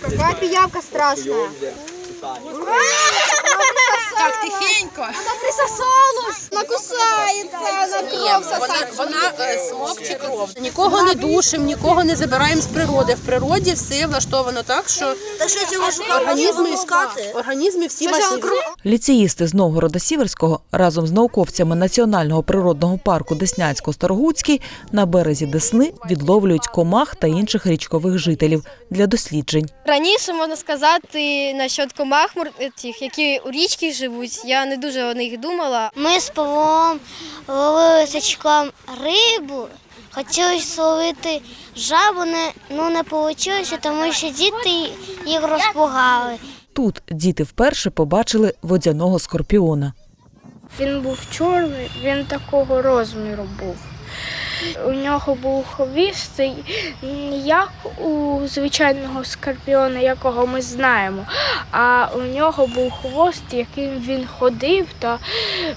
Какая пиявка страшная. Так, тихенько. Она присосалась. Она кусается, она кровь Вона, вона е, смокче кров. Нікого не душимо, нікого не забираємо з природи. В природі все влаштовано так, що Так що цього організми, організми всі ваші. Ліцеїсти з Новгорода Сіверського разом з науковцями Національного природного парку Деснянсько-Старогуцький на березі Десни відловлюють комах та інших річкових жителів для досліджень. Раніше можна сказати насчет комах мор- тих, які у річці живуть. Я не дуже о них думала. Ми з Павлом ловили сачком рибу, хотіли словити жабу, не, ну не вийшло, тому що діти їх розпугали. Тут діти вперше побачили водяного скорпіона. Він був чорний, він такого розміру був. У нього був хвіст, не як у звичайного скорпіона, якого ми знаємо, а у нього був хвост, яким він ходив, та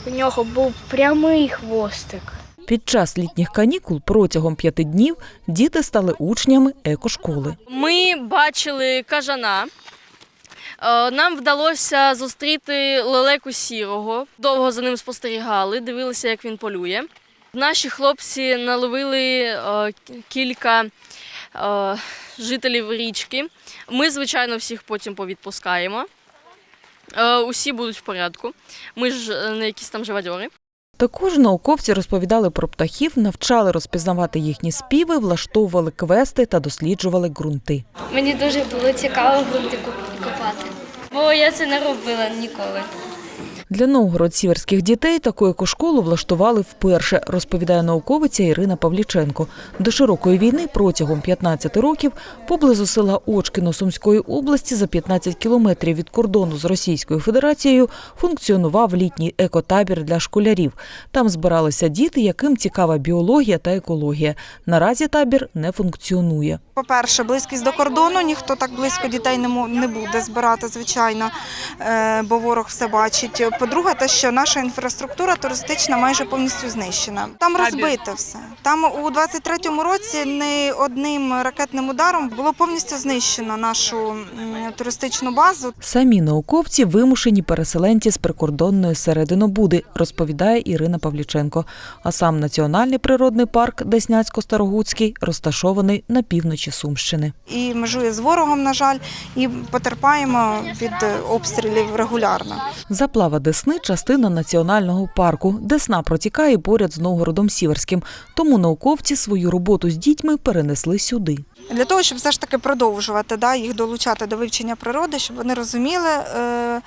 у нього був прямий хвостик. Під час літніх канікул протягом п'яти днів діти стали учнями екошколи. Ми бачили кажана. Е, Нам вдалося зустріти лелеку сірого. Довго за ним спостерігали, дивилися, як він полює. Наші хлопці наловили е, кілька е, жителів річки. Ми, звичайно, всіх потім повідпускаємо. Е, Усі будуть в порядку. Ми ж не якісь там живодьори. Також науковці розповідали про птахів, навчали розпізнавати їхні співи, влаштовували квести та досліджували ґрунти. Мені дуже було цікаво грунти копати, бо я це не робила ніколи. Для новгород-сіверських дітей таку екошколу влаштували вперше, розповідає науковиця Ірина Павліченко. До широкої війни протягом 15 років поблизу села Очкіно Сумської області за 15 кілометрів від кордону з Російською Федерацією функціонував літній екотабір для школярів. Там збиралися діти, яким цікава біологія та екологія. Наразі табір не функціонує. По-перше, близькість до кордону, ніхто так близько дітей не буде збирати, звичайно, е, бо ворог все бачить. По-друге, те, що наша інфраструктура туристична майже повністю знищена. Там розбите все. Там у 23-му році не одним ракетним ударом було повністю знищено нашу туристичну базу. Самі науковці вимушені переселенці з прикордонної серединобуди, розповідає Ірина Павліченко. А сам Національний природний парк Деснянсько-Старогуцький розташований на півночі Сумщини. І межує з ворогом, на жаль, і потерпаємо від е, обстрілів регулярно. Заплава Десни частина національного парку. Десна протікає поряд з Новгородом Сіверським. Тому науковці свою роботу з дітьми перенесли сюди. Для того, щоб все ж таки продовжувати да, їх долучати до вивчення природи, щоб вони розуміли, е,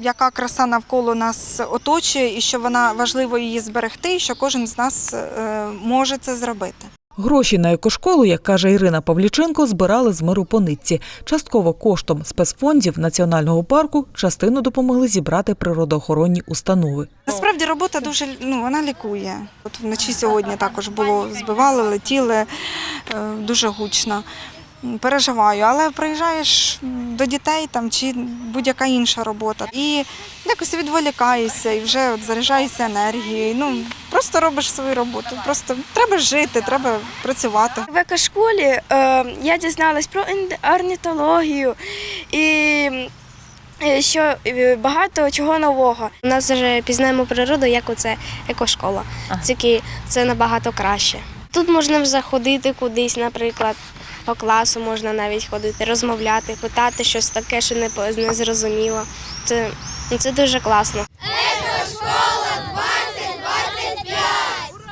яка краса навколо нас оточує, і що вона важливо її зберегти, і що кожен з нас е, може це зробити. Гроші на екошколу, як каже Ірина Павліченко, збирали з миру по нитці. Частково коштом спецфондів національного парку частину допомогли зібрати природоохоронні установи. Насправді робота дуже ну, вона лікує. От вночі сьогодні також було збивали, летіли е, дуже гучно. Переживаю, але приїжджаєш до дітей там чи будь-яка інша робота. І якось відволікаєшся і вже от заряджаєшся енергією. Ну просто робиш свою роботу. Просто треба жити, треба працювати. В екошколі е, я дізналась про орнітологію і е, що е, багато чого нового. У нас вже пізнаємо природу, як оце екошкола. Тільки це набагато краще. Тут можна вже ходити кудись, наприклад, по класу можна навіть ходити, розмовляти, питати щось таке, що не, не зрозуміло. Це, це дуже класно.